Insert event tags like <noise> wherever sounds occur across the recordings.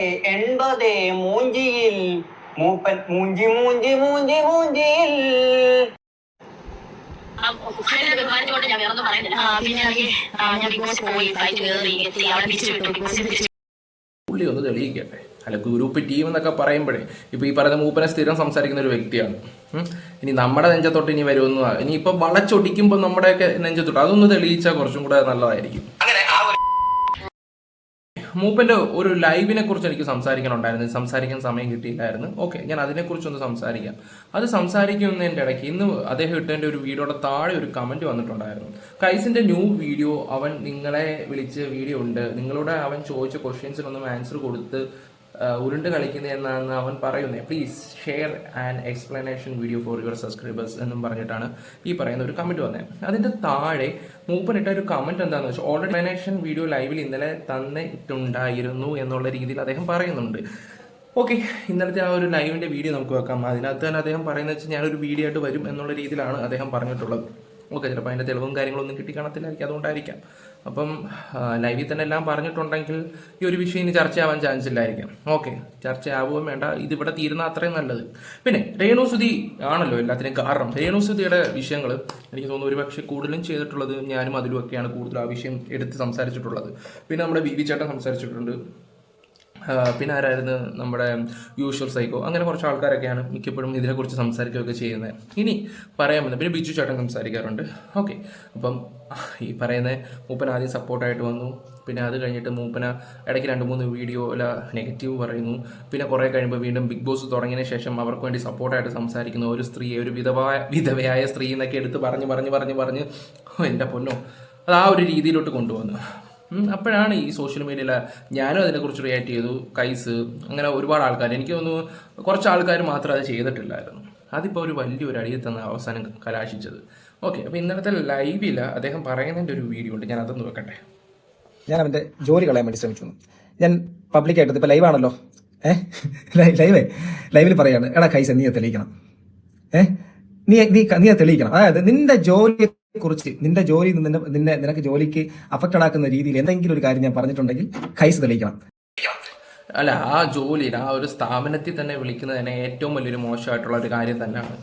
എൺപത് മൂഞ്ചിയിൽ മൂപ്പൻ മൂഞ്ചി മൂഞ്ചി മൂഞ്ചി മൂഞ്ചിയിൽ. ഉസ്മാനെ ബഹുമാനിച്ചുകൊണ്ട് ഞാൻ വേറൊന്നും പറയുന്നില്ല. ആ, പിന്നെ ഞാൻ ബിഗ് ബോസ് പോയി ഫ്ലൈറ്റ് കയറി എത്തി അവിടെ തിരിച്ചു വിട്ടു ബിഗ് ബോസിൽ തിരിച്ചു പുള്ളി ഒന്ന് തെളിയിക്കട്ടെ? അല്ല ഗ്രൂപ്പ് ടീം എന്നൊക്കെ പറയുമ്പോഴേ ഇപ്പൊ ഈ പറയുന്ന മൂപ്പനെ സ്ഥിരം സംസാരിക്കുന്ന ഒരു വ്യക്തിയാണ്. ഇനി നമ്മുടെ നെഞ്ചത്തോട്ട് ഇനി വരുമെന്ന് ഇനി ഇപ്പൊ വളച്ചൊടിക്കുമ്പോൾ നമ്മുടെയൊക്കെ നെഞ്ചത്തോട്ട് അതൊന്ന് തെളിയിച്ചാൽ കുറച്ചും കൂടെ നല്ലതായിരിക്കും. മൂപ്പന്റെ ഒരു ലൈവിനെ കുറിച്ച് എനിക്ക് സംസാരിക്കാനുണ്ടായിരുന്നു. സംസാരിക്കാൻ സമയം കിട്ടിയില്ലായിരുന്നു. ഓക്കെ ഞാൻ അതിനെക്കുറിച്ചൊന്ന് സംസാരിക്കാം. അത് സംസാരിക്കുന്നതിന്റെ ഇടയ്ക്ക് ഇന്ന് അദ്ദേഹം ഇട്ടതിന്റെ ഒരു വീഡിയോയുടെ താഴെ ഒരു കമന്റ് വന്നിട്ടുണ്ടായിരുന്നു. കൈസിന്റെ ന്യൂ വീഡിയോ അവൻ നിങ്ങളെ വിളിച്ച് വീഡിയോ ഉണ്ട്. നിങ്ങളോട് അവൻ ചോദിച്ച ക്വസ്റ്റ്യൻസിനൊന്നും ആൻസർ കൊടുത്ത് ആ, കളിക്കുന്നത് എന്നാണ് അവൻ പറയുന്നത്. Please share and explanation video for your subscribers എന്നും പറഞ്ഞിട്ടാണ് ഈ പറയുന്ന ഒരു കമന്റ് വന്നത് അതിന്റെ താഴെ മൂപ്പനിട്ട ഒരു കമന്റ് എന്താണെന്ന് വെച്ചാൽ ഓൾറെഡി എക്സ്പ്ലനേഷൻ വീഡിയോ ലൈവിൽ ഇന്നലെ തന്നിട്ടുണ്ടായിരുന്നു എന്നുള്ള രീതിയിൽ അദ്ദേഹം പറയുന്നുണ്ട്. ഓക്കെ ഇന്നലത്തെ ആ ഒരു ലൈവിന്റെ വീഡിയോ നമുക്ക് വെക്കാം. അതിനകത്ത് തന്നെ അദ്ദേഹം പറയുന്നത് വെച്ചാൽ ഞാനൊരു വീഡിയോ ആയിട്ട് വരും എന്നുള്ള രീതിയിലാണ് അദ്ദേഹം പറഞ്ഞിട്ടുള്ളത്. ഓക്കെ ചിലപ്പോൾ അതിന്റെ തെളിവും കാര്യങ്ങളൊന്നും കിട്ടി കാണത്തില്ലായിരിക്കും അതുകൊണ്ടായിരിക്കാം. അപ്പം ലൈവിൽ തന്നെ എല്ലാം പറഞ്ഞിട്ടുണ്ടെങ്കിൽ ഈ ഒരു വിഷയം ഇനി ചർച്ചയാവാൻ ചാൻസ് ഇല്ലായിരിക്കാം. ഓക്കെ ചർച്ചയാവുകയും വേണ്ട. ഇതിവിടെ തീരുന്ന അത്രയും നല്ലത്. പിന്നെ രേണുസുതി ആണല്ലോ എല്ലാത്തിനും കാരണം. രേണുസുതിയുടെ വിഷയങ്ങൾ എനിക്ക് തോന്നുന്നു ഒരുപക്ഷെ കൂടുതലും ചെയ്തിട്ടുള്ളത് ഞാനും അതിലുമൊക്കെയാണ് കൂടുതൽ ആ വിഷയം എടുത്ത് സംസാരിച്ചിട്ടുള്ളത്. പിന്നെ നമ്മുടെ ബി വി ചേട്ടൻ സംസാരിച്ചിട്ടുണ്ട്. പിന്നെ ആരായിരുന്നു നമ്മുടെ യൂഷ്വൽ സൈക്കോ അങ്ങനെ കുറച്ച് ആൾക്കാരൊക്കെയാണ് മിക്കപ്പോഴും ഇതിനെക്കുറിച്ച് സംസാരിക്കുകയൊക്കെ ചെയ്യുന്നത്. ഇനി പറയാൻ പറ്റും പിന്നെ ബിജു ചേട്ടൻ സംസാരിക്കാറുണ്ട്. ഓക്കെ അപ്പം ഈ പറയുന്ന മൂപ്പന ആദ്യം സപ്പോർട്ടായിട്ട് വന്നു. പിന്നെ അത് കഴിഞ്ഞിട്ട് മൂപ്പന ഇടയ്ക്ക് രണ്ട് മൂന്ന് വീഡിയോ അല്ല നെഗറ്റീവ് പറയുന്നു. പിന്നെ കുറേ കഴിയുമ്പോൾ വീണ്ടും ബിഗ് ബോസ് തുടങ്ങിയതിന് ശേഷം അവർക്ക് വേണ്ടി സപ്പോർട്ടായിട്ട് സംസാരിക്കുന്നു. ഒരു സ്ത്രീയെ ഒരു വിധവായ വിധവയായ സ്ത്രീ എന്നൊക്കെ എടുത്ത് പറഞ്ഞ് പറഞ്ഞ് പറഞ്ഞ് പറഞ്ഞ് എന്റെ പൊന്നോ. അത് ആ ഒരു രീതിയിലോട്ട് കൊണ്ടുവന്നു. അപ്പോഴാണ് ഈ സോഷ്യൽ മീഡിയയിലെ ഞാനും അതിനെക്കുറിച്ച് റിയാക്ട് ചെയ്തു കൈസ് അങ്ങനെ ഒരുപാട് ആൾക്കാർ എനിക്ക് തോന്നുന്നു കുറച്ച് ആൾക്കാർ മാത്രം അത് ചെയ്തിട്ടില്ലായിരുന്നു. അതിപ്പോൾ ഒരു വലിയൊരു അടിയിൽ തന്ന അവസാനം കലാശിച്ചത്. ഓക്കെ അപ്പോൾ ഇന്നലത്തെ ലൈവിൽ അദ്ദേഹം പറയുന്നതിന്റെ ഒരു വീഡിയോ ഉണ്ട്. ഞാൻ അതൊന്ന് വെക്കട്ടെ. ഞാൻ അവന്റെ ജോലി കളയാൻ വേണ്ടി ശ്രമിച്ചു ഞാൻ പബ്ലിക്കായിട്ട് ഇപ്പൊ ലൈവ് ആണല്ലോ. ഏഹ് ലൈവേ ലൈവിൽ പറയാണ് എടാ കൈസ് നീ തെളിയിക്കണം. ഏഹ് നീ നീ നീ തെളിയിക്കണം. അതായത് നിന്റെ ജോലിയെ കുറിച്ച് നിന്റെ ജോലി നിന്റെ നിന്നെ നിനക്ക് ജോലിക്ക് അഫക്റ്റഡ് ആക്കുന്ന രീതിയിൽ എന്തെങ്കിലും ഒരു കാര്യം ഞാൻ പറഞ്ഞിട്ടുണ്ടെങ്കിൽ കൈസ് തെളിയിക്കണം. അല്ല ആ ജോലിയിൽ ആ ഒരു സ്ഥാപനത്തിൽ തന്നെ വിളിക്കുന്നത് തന്നെ ഏറ്റവും വലിയൊരു മോശമായിട്ടുള്ള ഒരു കാര്യം തന്നെയാണ്.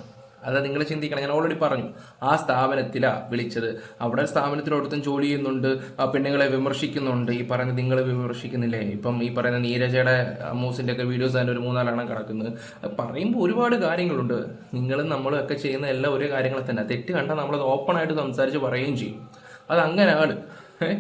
അത് നിങ്ങൾ ചിന്തിക്കണം ഞാൻ ഓൾറെഡി പറഞ്ഞു ആ സ്ഥാപനത്തിലാണ് വിളിച്ചത്. അവിടെ സ്ഥാപനത്തിലോടത്തും ജോലി ചെയ്യുന്നുണ്ട് പെണ്ണുങ്ങളെ വിമർശിക്കുന്നുണ്ട്. ഈ പറഞ്ഞ നിങ്ങൾ വിമർശിക്കുന്നില്ലേ? ഇപ്പം ഈ പറയുന്ന നീരജയുടെ മൂസിന്റെ ഒക്കെ വീഡിയോസ് തന്നെ ഒരു മൂന്നാലെണ്ണം കിടക്കുന്നത് അത് പറയുമ്പോൾ ഒരുപാട് കാര്യങ്ങളുണ്ട്. നിങ്ങളും നമ്മളും ഒക്കെ ചെയ്യുന്ന എല്ലാ ഒരേ കാര്യങ്ങളെ തന്നെ. തെറ്റ് കണ്ടാൽ നമ്മളത് ഓപ്പണായിട്ട് സംസാരിച്ച് പറയുകയും ചെയ്യും. അതങ്ങനെയാണ് ഏ?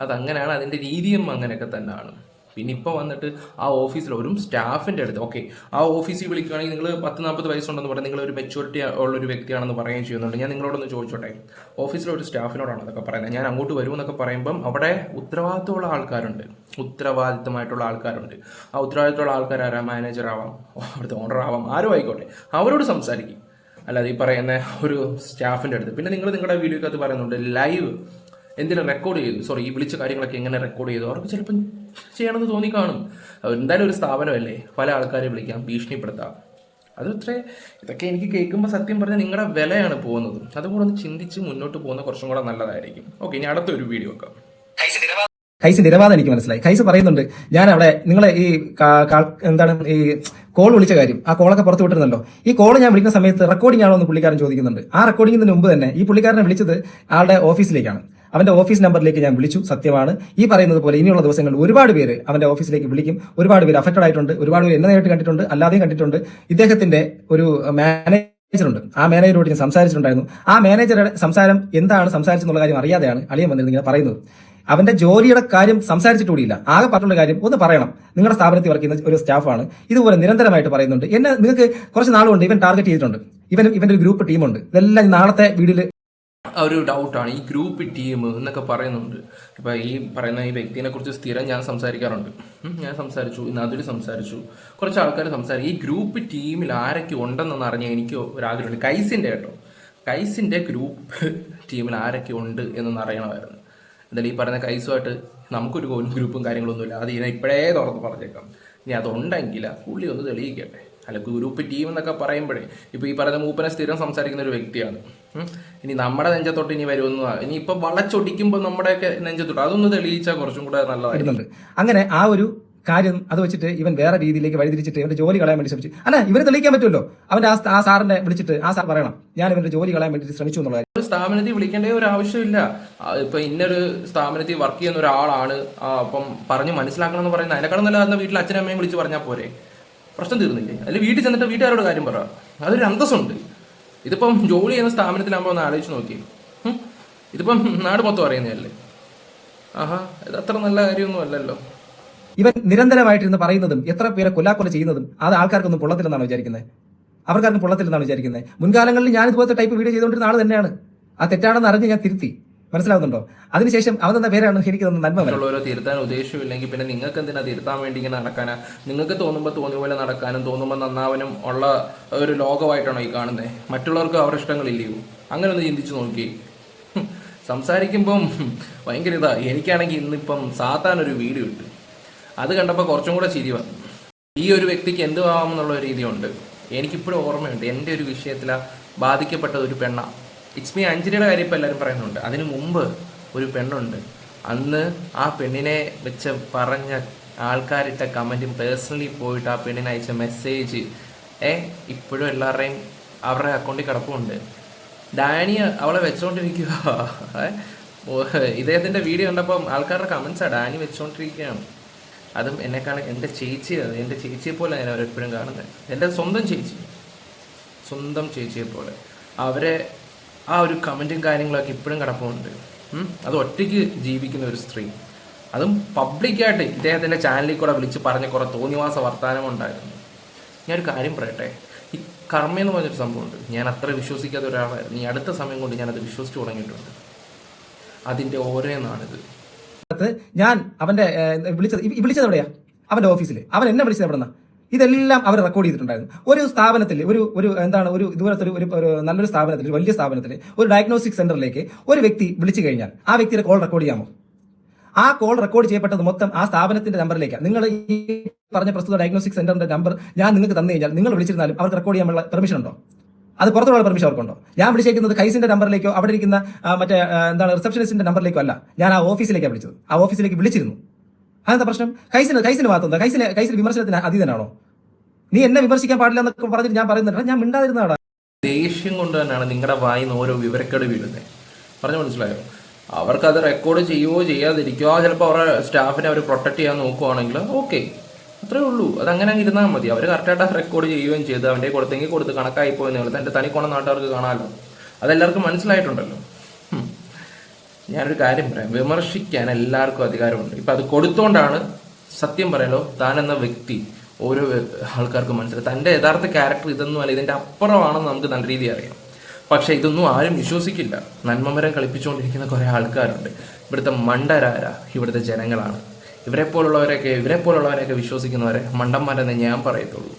അതങ്ങനെയാണ് അതിന്റെ രീതിയും അങ്ങനെയൊക്കെ തന്നെയാണ്. പിന്നെ ഇപ്പോൾ വന്നിട്ട് ആ ഓഫീസിൽ ഒരു സ്റ്റാഫിന്റെ അടുത്ത് ഓക്കെ ആ ഓഫീസിൽ വിളിക്കുകയാണെങ്കിൽ നിങ്ങൾ പത്ത് നാൽപ്പത് വയസ്സുണ്ടെന്ന് പറഞ്ഞാൽ നിങ്ങൾ ഒരു മെച്ചൂരിറ്റി ഉള്ള ഒരു വ്യക്തിയാണെന്ന് പറയുകയും ചെയ്യുന്നുണ്ട്. ഞാൻ നിങ്ങളോടൊന്ന് ചോദിച്ചോട്ടെ? ഓഫീസിലെ ഒരു സ്റ്റാഫിനോടാണ് അതൊക്കെ പറയുന്നത്. ഞാൻ അങ്ങോട്ട് വരും എന്നൊക്കെ പറയുമ്പം അവിടെ ഉത്തരവാദിത്തമുള്ള ആൾക്കാരുണ്ട്. ഉത്തരവാദിത്തമായിട്ടുള്ള ആൾക്കാരുണ്ട്. ആ ഉത്തരവാദിത്തമുള്ള ആൾക്കാർ ആരാ? മാനേജർ ആവാം. അവിടുത്തെ ഓണർ ആവാം. ആരും ആയിക്കോട്ടെ. അവരോട് സംസാരിക്കും. അല്ലാതെ ഈ പറയുന്ന ഒരു സ്റ്റാഫിന്റെ അടുത്ത്. പിന്നെ നിങ്ങൾ നിങ്ങളുടെ വീഡിയോക്കകത്ത് പറയുന്നുണ്ട് ലൈവ് എന്തിനാ റെക്കോർഡ് ചെയ്തു സോറി ഈ വിളിച്ച കാര്യങ്ങളൊക്കെ എങ്ങനെ റെക്കോർഡ് ചെയ്തു? അവർക്ക് ചിലപ്പം ചെയ്യണമെന്ന് തോന്നി കാണും എന്തായാലും ഒരു സ്ഥാപനമല്ലേ? പല ആൾക്കാരെ വിളിക്കാം ഭീഷണിപ്പെടുത്താം. അത് ഇത്രേ ഇതൊക്കെ എനിക്ക് കേൾക്കുമ്പോൾ സത്യം പറഞ്ഞാൽ നിങ്ങളുടെ വിലയാണ് പോകുന്നത്. അതുകൂടെ ഒന്ന് ചിന്തിച്ച് മുന്നോട്ട് പോകുന്ന കുറച്ചും കൂടെ നല്ലതായിരിക്കും. ഓക്കെ ഇനി അടുത്തൊരു വീഡിയോ ഒക്കെ. കൈസ് നിരവാദം എനിക്ക് മനസ്സിലായി. കൈസ് പറയുന്നുണ്ട് ഞാൻ അവിടെ നിങ്ങളെ ഈ എന്താണ് ഈ കോൾ വിളിച്ച കാര്യം ആ കോളൊക്കെ പുറത്ത് വിട്ടിരുന്നല്ലോ. ഈ കോൾ ഞാൻ വിളിക്കുന്ന സമയത്ത് റെക്കോർഡിംഗ് ആണോ എന്ന് പുള്ളിക്കാരൻ ചോദിക്കുന്നുണ്ട്. ആ റെക്കോർഡിംഗിന് മുമ്പ് തന്നെ ഈ പുള്ളിക്കാരനെ വിളിച്ചത് ആളുടെ ഓഫീസിലേക്കാണ്. അവന്റെ ഓഫീസ് നമ്പറിലേക്ക് ഞാൻ വിളിച്ചു. സത്യമാണ്. ഈ പറയുന്നത് പോലെ ഇനിയുള്ള ദിവസങ്ങളിൽ ഒരുപാട് പേര് അവന്റെ ഓഫീസിലേക്ക് വിളിക്കും. ഒരുപാട് പേര് അഫക്റ്റഡ് ആയിട്ടുണ്ട്. ഒരുപാട് പേര് എന്നെ നേരിട്ട് കണ്ടിട്ടുണ്ട് അല്ലാതെയും കണ്ടിട്ടുണ്ട്. ഇദ്ദേഹത്തിന്റെ ഒരു മാനേജ് മാനേജറുണ്ട്. ആ മാനേജറോട് ഞാൻ സംസാരിച്ചിട്ടുണ്ടായിരുന്നു. ആ മാനേജറുടെ സംസാരം എന്താണ് സംസാരിച്ചെന്നുള്ള കാര്യം അറിയാതെയാണ് അളിയൻ വന്നിരുന്നു ഇങ്ങനെ പറയുന്നത്. അവന്റെ ജോലിയുടെ കാര്യം സംസാരിച്ചിട്ടുകൂടിയില്ല ആകെ പറഞ്ഞുള്ള കാര്യം ഒന്ന് പറയണം. നിങ്ങളുടെ സ്ഥാപനത്തിൽ വർക്ക് ചെയ്യുന്ന ഒരു സ്റ്റാഫാണ്. ഇതുപോലെ നിരന്തരമായിട്ട് പറയുന്നുണ്ട്. എന്നെ നിങ്ങൾക്ക് കുറച്ച് നാളുകൊണ്ട് ഇവൻ ടാർഗറ്റ് ചെയ്തിട്ടുണ്ട്. ഇവൻ ഇവന്റെ ഒരു ഗ്രൂപ്പ് ടീമുണ്ട് ഇതെല്ലാം നാളത്തെ വീഡിയോയിൽ ഒരു ഡൗട്ടാണ് ഈ ഗ്രൂപ്പ് ടീം എന്നൊക്കെ പറയുന്നുണ്ട്. ഇപ്പം ഈ പറയുന്ന ഈ വ്യക്തിനെ കുറിച്ച് സ്ഥിരം ഞാൻ സംസാരിക്കാറുണ്ട്. ഞാൻ സംസാരിച്ചു. ഇന്ന് അതിൽ സംസാരിച്ചു. കുറച്ച് ആൾക്കാർ സംസാരിക്കും ഈ ഗ്രൂപ്പ് ടീമിൽ ആരൊക്കെ ഉണ്ടെന്നൊന്ന് അറിഞ്ഞാൽ എനിക്ക് ഒരാഗ്രഹമുണ്ട്. കൈസിന്റെ കേട്ടോ. കൈസിന്റെ ഗ്രൂപ്പ് ടീമിൽ ആരൊക്കെ ഉണ്ട് എന്നൊന്ന് അറിയണമായിരുന്നു. എന്തായാലും ഈ പറയുന്ന കൈസുമായിട്ട് നമുക്കൊരു ഗ്രൂപ്പും കാര്യങ്ങളൊന്നുമില്ല. അത് ഞാൻ ഇപ്പോഴേ തുറന്ന് പറഞ്ഞേക്കാം. ഇനി അതുണ്ടെങ്കിൽ പുള്ളി ഒന്ന് തെളിയിക്കട്ടെ. അല്ല ഗ്രൂപ്പ് ടീം എന്നൊക്കെ പറയുമ്പോഴേ ഇപ്പോൾ ഈ പറയുന്ന മൂപ്പനെ സ്ഥിരം സംസാരിക്കുന്ന ഒരു വ്യക്തിയാണ്. ഇനി നമ്മുടെ നെഞ്ചത്തോട്ട് ഇനി വരുമെന്ന് ഇനി ഇപ്പൊ വളച്ചൊടിക്കുമ്പോൾ നമ്മുടെയൊക്കെ നെഞ്ചത്തോട്ട് അതൊന്ന് തെളിയിച്ചാൽ കുറച്ചും കൂടെ നല്ലതായിട്ടുണ്ട് അങ്ങനെ ആ ഒരു കാര്യം അത് വെച്ചിട്ട് ഇവൻ വേറെ രീതിയിലേക്ക് വഴിതിരിച്ചിട്ട് ഇവന്റെ ജോലി കളയാൻ വേണ്ടി ശ്രമിച്ചു. അല്ല ഇവരെ തെളിയിക്കാൻ പറ്റുമല്ലോ? അവന്റെ ആ ആ സാറിനെ വിളിച്ചിട്ട് ആ സാർ പറയണം ഞാൻ ഇവന്റെ ജോലി കളയാൻ വേണ്ടി ശ്രമിച്ചു എന്നുള്ള ഒരു സ്ഥാപനത്തിൽ വിളിക്കേണ്ട ഒരു ആവശ്യമില്ല. ഇപ്പൊ ഇന്നൊരു സ്ഥാപനത്തിൽ വർക്ക് ചെയ്യുന്ന ഒരാളാണ് അപ്പം പറഞ്ഞു മനസ്സിലാക്കണം എന്ന് പറയുന്നത് അതിനെക്കാളും അന്ന് വീട്ടിൽ അച്ഛനമ്മയും വിളിച്ച് പറഞ്ഞാൽ പോരെ. പ്രശ്നം തീർന്നില്ലേ? അല്ലെങ്കിൽ വീട്ടിൽ ചെന്നിട്ട് വീട്ടുകാരോട് കാര്യം പറ. അതൊരു അന്തസ്സുണ്ട്. ഇതിപ്പം ജോലി ചെയ്യുന്ന സ്ഥാപനത്തിലാകുമ്പോൾ ഒന്ന് ആലോചിച്ച് നോക്കി. ഇതിപ്പം നാട് മൊത്തം അറിയുന്നതല്ലേ? ആഹാ ഇത് അത്ര നല്ല കാര്യമൊന്നും അല്ലല്ലോ. ഇവൻ നിരന്തരമായിട്ടിരുന്ന് പറയുന്നതും എത്ര പേരെ കൊല്ലാക്കൊല ചെയ്യുന്നതും അത് ആൾക്കാർക്കൊന്നും പൊള്ളത്തില്ലെന്നാണ് വിചാരിക്കുന്നത് അവർക്കാർക്കും പൊള്ളത്തില്ലെന്നാണ് വിചാരിക്കുന്നത് മുൻകാലങ്ങളിൽ ഞാൻ ഇതുപോലത്തെ ടൈപ്പ് വീഡിയോ ചെയ്തുകൊണ്ടിരുന്ന ആൾ തന്നെയാണ്. ആ തെറ്റാണെന്ന് അറിഞ്ഞ് ഞാൻ തിരുത്തി. മനസ്സിലാവുന്നുണ്ടോ? അതിനുശേഷം അവൻ തന്ന പേരാണ് എനിക്ക് തന്ന നന്മ മറ്റുള്ളവരോ തിരുത്താൻ ഉദ്ദേശമില്ലെങ്കിൽ പിന്നെ നിങ്ങൾക്ക് എന്തിനാ തിരുത്താൻ വേണ്ടി ഇങ്ങനെ നടക്കാനാ? നിങ്ങൾക്ക് തോന്നുമ്പോൾ തോന്നിയ പോലെ നടക്കാനും തോന്നുമ്പോൾ നന്നാവനും ഉള്ള ഒരു ലോകമായിട്ടാണോ ഈ കാണുന്നത് മറ്റുള്ളവർക്ക് അവരുടെ ഇഷ്ടങ്ങളില്ലയോ? അങ്ങനെ ഒന്ന് ചിന്തിച്ചു നോക്കി. സംസാരിക്കുമ്പം ഭയങ്കര ഇതാ. എനിക്കാണെങ്കിൽ ഇന്നിപ്പം സാത്താൻ ഒരു വീഡിയോ ഇട്ട് അത് കണ്ടപ്പോൾ കുറച്ചും കൂടെ ചിരി വന്നു. ഈ ഒരു വ്യക്തിക്ക് എന്ത് ആവാമെന്നുള്ള ഒരു രീതിയുണ്ട്. എനിക്കിപ്പോഴും ഓർമ്മയുണ്ട്. എന്റെ ഒരു വിഷയത്തിലാ ബാധിക്കപ്പെട്ട ഒരു പെണ്ണ. ഇറ്റ്സ് മീ അഞ്ജലിയുടെ കാര്യം ഇപ്പോൾ എല്ലാവരും പറയുന്നുണ്ട്. അതിനു മുമ്പ് ഒരു പെണ്ണുണ്ട്. അന്ന് ആ പെണ്ണിനെ വെച്ച് പറഞ്ഞ ആൾക്കാരിട്ട കമന്റും പേഴ്സണലി പോയിട്ട് ആ പെണ്ണിന് അയച്ച മെസ്സേജ് ഏ ഇപ്പോഴും എല്ലാവരുടെയും അവരുടെ അക്കൗണ്ടിൽ കിടപ്പുണ്ട്. ഡാനി അവളെ വെച്ചോണ്ടിരിക്കുക <laughs> ഇദ്ദേഹത്തിന്റെ വീഡിയോ കണ്ടപ്പം ആൾക്കാരുടെ കമൻസാണ് ഡാനി വെച്ചോണ്ടിരിക്കുകയാണ്. അതും എന്നെക്കാണ് എന്റെ ചേച്ചി എന്റെ ചേച്ചിയെ പോലെ ഞാൻ അവരെപ്പോഴും കാണുന്നത്. എന്റെ സ്വന്തം ചേച്ചി സ്വന്തം ചേച്ചിയെ പോലെ. അവരെ ആ ഒരു കമന്റും കാര്യങ്ങളൊക്കെ ഇപ്പോഴും കിടപ്പുണ്ട്. അത് ഒറ്റയ്ക്ക് ജീവിക്കുന്ന ഒരു സ്ത്രീ. അതും പബ്ലിക്കായിട്ട് ഇദ്ദേഹത്തിന്റെ ചാനലിൽ കൂടെ വിളിച്ച് പറഞ്ഞ കുറേ തോന്നിവാസ വർത്തമാനം ഉണ്ടായിരുന്നു. ഞാനൊരു കാര്യം പറയട്ടെ? ഈ കർമ്മ എന്ന് പറഞ്ഞൊരു സംഭവമുണ്ട് ഞാൻ അത്ര വിശ്വസിക്കാത്ത ഒരാളായിരുന്നു. ഈ അടുത്ത സമയം കൊണ്ട് ഞാനത് വിശ്വസിച്ച് തുടങ്ങിയിട്ടുണ്ട്. അതിന്റെ ഓരോ നാണിത് ഞാൻ അവന്റെ വിളിച്ചത് വിളിച്ചത് എവിടെയാ? അവന്റെ ഓഫീസിൽ അവൻ എന്നെ വിളിച്ചത് എവിടെന്നാ? ഇതെല്ലാം അവർ റെക്കോർഡ് ചെയ്തിട്ടുണ്ടായിരുന്നു. ഒരു സ്ഥാപനത്തിൽ ഒരു ഒരു എന്താണ് ഒരു ഇതുപോലത്തെ ഒരു- ഒരു നല്ലൊരു സ്ഥാപനത്തിൽ വലിയ സ്ഥാപനത്തിൽ ഒരു ഡയഗ്നോസ്റ്റിക് സെന്ററിലേക്ക് ഒരു വ്യക്തി വിളിച്ചു കഴിഞ്ഞാൽ ആ വ്യക്തിയുടെ കോൾ റെക്കോർഡ് ചെയ്യാമോ? ആ കോൾ റെക്കോർഡ് ചെയ്യപ്പെട്ടത് മൊത്തം ആ സ്ഥാപനത്തിന്റെ നമ്പറിലേക്കാണ് നിങ്ങൾ ഈ പറഞ്ഞ പ്രസ്തുത ഡയഗ്നോസ്റ്റിക് സെന്ററിന്റെ നമ്പർ ഞാൻ നിങ്ങൾക്ക് തന്നു കഴിഞ്ഞാൽ നിങ്ങൾ വിളിച്ചിരുന്നാലും അവർക്ക് റെക്കോർഡ് ചെയ്യാനുള്ള പെർമിഷൻ ഉണ്ടോ? അത് പുറത്തുള്ള പെർമിഷൻ അവർക്കുണ്ടോ? ഞാൻ വിളിച്ചേക്കുന്നത് കൈസിന്റെ നമ്പറിലേക്കോ അവിടെ ഇരിക്കുന്ന മറ്റേ എന്താണ് റിസപ്ഷനിസ്റ്റിന്റെ നമ്പറിലേക്കോ അല്ല. ഞാൻ ആ ഓഫീസിലേക്കാണ് വിളിച്ചത്. ആ ഓഫീസിലേക്ക് വിളിച്ചിരുന്നു. അതെന്താ പ്രശ്നം? കൈസിന് കൈസിന് ഭാഗത്തുണ്ടോ? കൈസിന് കൈസിന് വിമർശനത്തിന് അതീതനാണോ? നീ എന്നെ വിമർശിക്കാൻ പാടില്ല എന്നൊക്കെ പറഞ്ഞിട്ട് ഞാൻ പറയുന്നുണ്ട്. ഞാൻ മിണ്ടാതിരുന്നാടാ. ദേഷ്യം കൊണ്ട് തന്നെയാണ് നിങ്ങളുടെ വായിന്ന് ഓരോ വിവരക്കേട് വീഴുന്നത് പറഞ്ഞു മനസ്സിലായോ? അവർക്കത് റെക്കോർഡ് ചെയ്യുവോ ചെയ്യാതിരിക്കുവോ ചിലപ്പോൾ അവരുടെ സ്റ്റാഫിനെ അവർ പ്രൊട്ടക്ട് ചെയ്യാൻ നോക്കുവാണെങ്കിൽ ഓക്കെ അത്രേ ഉള്ളൂ. അത് അങ്ങനെ അങ്ങ് ഇരുന്നാൽ മതി. അവർ കറക്റ്റായിട്ട് റെക്കോർഡ് ചെയ്യുകയും ചെയ്ത്. അവന്റെ കൊടുത്തെങ്കിൽ കൊടുത്ത് കണക്കായി പോയി നിങ്ങൾ എന്റെ തനി കൊണ നാട്ടുകാർക്ക് കാണാമല്ലോ. അതെല്ലാവർക്കും മനസ്സിലായിട്ടുണ്ടല്ലോ. ഞാനൊരു കാര്യം പറയാം. വിമർശിക്കാൻ എല്ലാവർക്കും അധികാരമുണ്ട്. ഇപ്പം അത് കൊടുത്തുകൊണ്ടാണ് സത്യം പറയാലോ താൻ എന്ന വ്യക്തി ഓരോ ആൾക്കാർക്കും മനസ്സിലായി. തന്റെ യഥാർത്ഥ ക്യാരക്ടർ ഇതൊന്നും അല്ല ഇതിന്റെ അപ്പുറമാണെന്ന് നമുക്ക് നല്ല രീതി അറിയാം. പക്ഷെ ഇതൊന്നും ആരും വിശ്വസിക്കില്ല. നന്മമരം കളിപ്പിച്ചുകൊണ്ടിരിക്കുന്ന കുറേ ആൾക്കാരുണ്ട്. ഇവിടുത്തെ മണ്ടരാര ഇവിടുത്തെ ജനങ്ങളാണ്. ഇവരെ പോലുള്ളവരെയൊക്കെ ഇവരെ പോലുള്ളവരെയൊക്കെ വിശ്വസിക്കുന്നവരെ മണ്ടന്മാരെന്ന് ഞാൻ പറയത്തുള്ളൂ.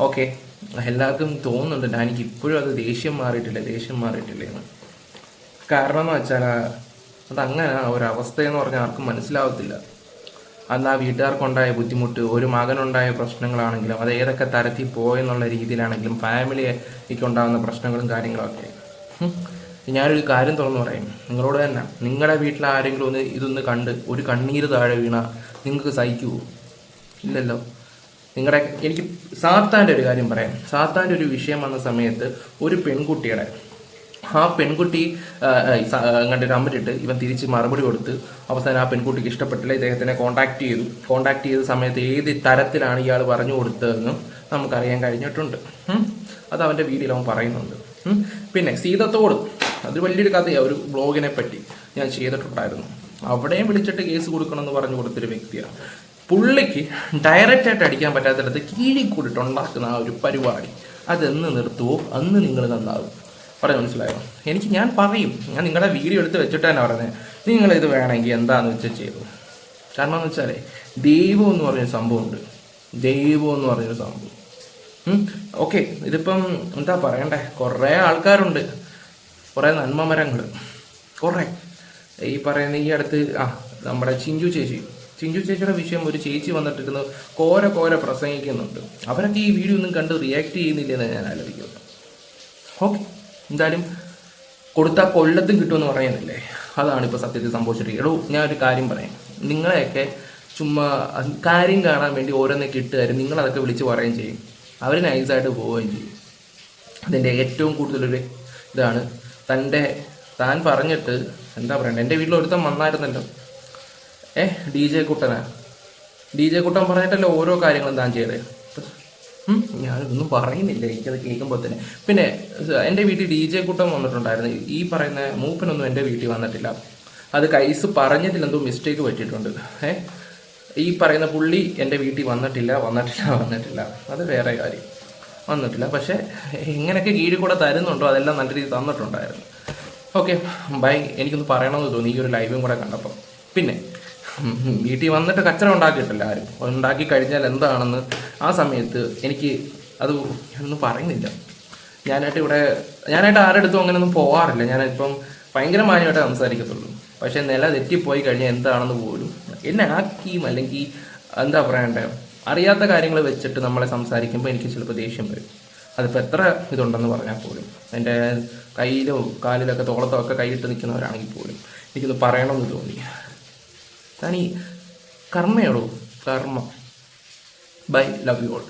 ഓക്കെ. എല്ലാവർക്കും തോന്നുന്നുണ്ട് എനിക്ക് ഇപ്പോഴും അത് ദേഷ്യം മാറിയിട്ടില്ല ദേഷ്യം മാറിയിട്ടില്ല എന്ന്. കാരണം എന്ന് വെച്ചാൽ അത് അതങ്ങനെ ഒരവസ്ഥയെന്ന് പറഞ്ഞാൽ ആർക്കും മനസ്സിലാവത്തില്ല. അന്ന് ആ വീട്ടുകാർക്കുണ്ടായ ബുദ്ധിമുട്ട് ഒരു മകനുണ്ടായ പ്രശ്നങ്ങളാണെങ്കിലും അത് ഏതൊക്കെ തരത്തിൽ പോയെന്നുള്ള രീതിയിലാണെങ്കിലും ഫാമിലിക്ക് ഉണ്ടാകുന്ന പ്രശ്നങ്ങളും കാര്യങ്ങളൊക്കെ. ഞാനൊരു കാര്യം തുറന്നു പറയും. നിങ്ങളോട് തന്നെ. നിങ്ങളുടെ വീട്ടിൽ ആരെങ്കിലും ഒന്ന് ഇതൊന്ന് കണ്ട് ഒരു കണ്ണീര് താഴെ വീണ നിങ്ങൾക്ക് സഹിക്കുമോ ഇല്ലല്ലോ. നിങ്ങളുടെ എനിക്ക് സാത്താന്റെ ഒരു കാര്യം പറയാം. സാത്താന്റെ ഒരു വിഷയം വന്ന സമയത്ത് ഒരു പെൺകുട്ടിയുടെ ആ പെൺകുട്ടി കണ്ടിട്ട് അമ്മരിട്ട് ഇവൻ തിരിച്ച് മറുപടി കൊടുത്ത് അവസാനം ആ പെൺകുട്ടിക്ക് ഇഷ്ടപ്പെട്ടില്ല. ഇദ്ദേഹത്തിനെ കോണ്ടാക്ട് ചെയ്തു. കോണ്ടാക്ട് ചെയ്ത സമയത്ത് ഏത് തരത്തിലാണ് ഇയാൾ പറഞ്ഞു കൊടുത്തതെന്നും നമുക്കറിയാൻ കഴിഞ്ഞിട്ടുണ്ട്. അത് അവന്റെ വീഡിയോയിൽ അവൻ പറയുന്നുണ്ട്. പിന്നെ സീതത്തോട് അത് വലിയൊരു കഥയാണ് ഒരു ബ്ലോഗിനെ പറ്റി ഞാൻ ചെയ്തിട്ടുണ്ടായിരുന്നു. അവിടെയും വിളിച്ചിട്ട് കേസ് കൊടുക്കണമെന്ന് പറഞ്ഞു കൊടുത്തൊരു വ്യക്തിയാണ്. പുള്ളിക്ക് ഡയറക്റ്റ് ആയിട്ട് അടിക്കാൻ പറ്റാത്തിടത്ത് കീഴിൽ കൂടിയിട്ട് ഉണ്ടാക്കുന്ന ആ ഒരു പരിപാടി. അതെന്ന് നിർത്തുവോ? അന്ന് നിങ്ങൾ നന്നാവും. പറഞ്ഞു മനസ്സിലായോ? എനിക്ക് ഞാൻ പറയും. ഞാൻ നിങ്ങളുടെ വീഡിയോ എടുത്ത് വെച്ചിട്ട് തന്നെ പറഞ്ഞത് ഇത് വേണമെങ്കിൽ എന്താന്ന് വെച്ചാൽ ചെയ്തു. കാരണം എന്ന് വെച്ചാലേ ദൈവം എന്ന് പറഞ്ഞൊരു സംഭവമുണ്ട്. ദൈവം എന്ന് പറഞ്ഞൊരു സംഭവം. ഓക്കെ ഇതിപ്പം എന്താ പറയണ്ടേ? കുറേ ആൾക്കാരുണ്ട്. കുറേ നന്മമരങ്ങൾ കുറേ. ഈ പറയുന്ന ഈ അടുത്ത് ആ നമ്മുടെ ചിഞ്ചു ചേച്ചി. ചിഞ്ചു ചേച്ചിയുടെ വിഷയം ഒരു ചേച്ചി വന്നിട്ടിരുന്ന് കോര കോര പ്രസംഗിക്കുന്നുണ്ട്. അവരൊക്കെ ഈ വീഡിയോ ഒന്നും കണ്ട് റിയാക്ട് ചെയ്യുന്നില്ലെന്ന് ഞാൻ ആലോചിക്കുന്നു. ഓക്കെ. എന്തായാലും കൊടുത്താൽ കൊല്ലത്തും കിട്ടുമെന്ന് പറയുന്നില്ലേ? അതാണ് ഇപ്പോൾ സത്യത്തിൽ സംഭവിച്ചിരിക്കുന്നത്. എടോ ഞാൻ ഒരു കാര്യം പറയാം. നിങ്ങളെയൊക്കെ ചുമ്മാ കാര്യം കാണാൻ വേണ്ടി ഓരോന്നൊക്കെ ഇട്ട് നിങ്ങളതൊക്കെ വിളിച്ച് പറയുകയും ചെയ്യും. അവർ നൈസായിട്ട് പോവുകയും ചെയ്യും. അതിന്റെ ഏറ്റവും കൂടുതലൊരു ഇതാണ് തന്റെ താൻ പറഞ്ഞിട്ട് എന്താ പറയണ്ടത് എന്റെ വീട്ടിൽ ഒരുത്തം വന്നായിരുന്നല്ലോ. ഏ ഡി ജെ കുട്ടനാ. ഡി ജെ കുട്ടൻ പറഞ്ഞിട്ടല്ലോ ഓരോ കാര്യങ്ങളും താൻ ചെയ്തേ ഉം, ഞാനൊന്നും പറയുന്നില്ല എനിക്കത് കേൾക്കുമ്പോൾ തന്നെ. പിന്നെ എന്റെ വീട്ടിൽ ഡി ജെ കൂട്ടം വന്നിട്ടുണ്ടായിരുന്നു. ഈ പറയുന്ന മൂപ്പനൊന്നും എന്റെ വീട്ടിൽ വന്നിട്ടില്ല. അത് കൈസ് പറഞ്ഞതിൽ എന്തോ മിസ്റ്റേക്ക് പറ്റിയിട്ടുണ്ട്. ഏ? ഈ പറയുന്ന പുള്ളി എന്റെ വീട്ടിൽ വന്നിട്ടില്ല വന്നിട്ടില്ല വന്നിട്ടില്ല. അത് വേറെ കാര്യം. വന്നിട്ടില്ല. പക്ഷേ എങ്ങനെയൊക്കെ കീഴിൽ കൂടെ തരുന്നുണ്ടോ അതെല്ലാം നല്ല രീതിയിൽ തന്നിട്ടുണ്ടായിരുന്നു. Okay bye. എനിക്കൊന്ന് പറയണമെന്ന് തോന്നി ഈ ഒരു ലൈവും കൂടെ കണ്ടപ്പോൾ പിന്നെ വീട്ടിൽ വന്നിട്ട് കച്ചറ ഉണ്ടാക്കിയിട്ടില്ല ആരും. ഉണ്ടാക്കി കഴിഞ്ഞാൽ എന്താണെന്ന് ആ സമയത്ത് എനിക്ക് അത് ഒന്നും പറയുന്നില്ല. ഞാനായിട്ട് ഇവിടെ ഞാനായിട്ട് ആരുടെ അടുത്തും അങ്ങനെയൊന്നും പോകാറില്ല ഞാനിപ്പം ഭയങ്കര മാന്യമായിട്ട് സംസാരിക്കത്തുള്ളൂ. പക്ഷെ നില തെറ്റിപ്പോയി കഴിഞ്ഞാൽ എന്താണെന്ന് പോലും എന്നെ ആക്കിയും അല്ലെങ്കിൽ എന്താ പറയണ്ടേ? അറിയാത്ത കാര്യങ്ങൾ വെച്ചിട്ട് നമ്മളെ സംസാരിക്കുമ്പോൾ എനിക്ക് ചിലപ്പോൾ ദേഷ്യം വരും. അതിപ്പോൾ എത്ര ഇതുണ്ടെന്ന് പറഞ്ഞാൽ പോലും. എന്റെ കയ്യിലോ കാലിലൊക്കെ തോളത്തോ ഒക്കെ കൈയിട്ട് നിൽക്കുന്നവരാണെങ്കിൽ പോലും എനിക്കൊന്ന് പറയണമെന്ന് തോന്നി. താനീ കർമ്മയുള്ളൂ കർമ്മ. Bye love you all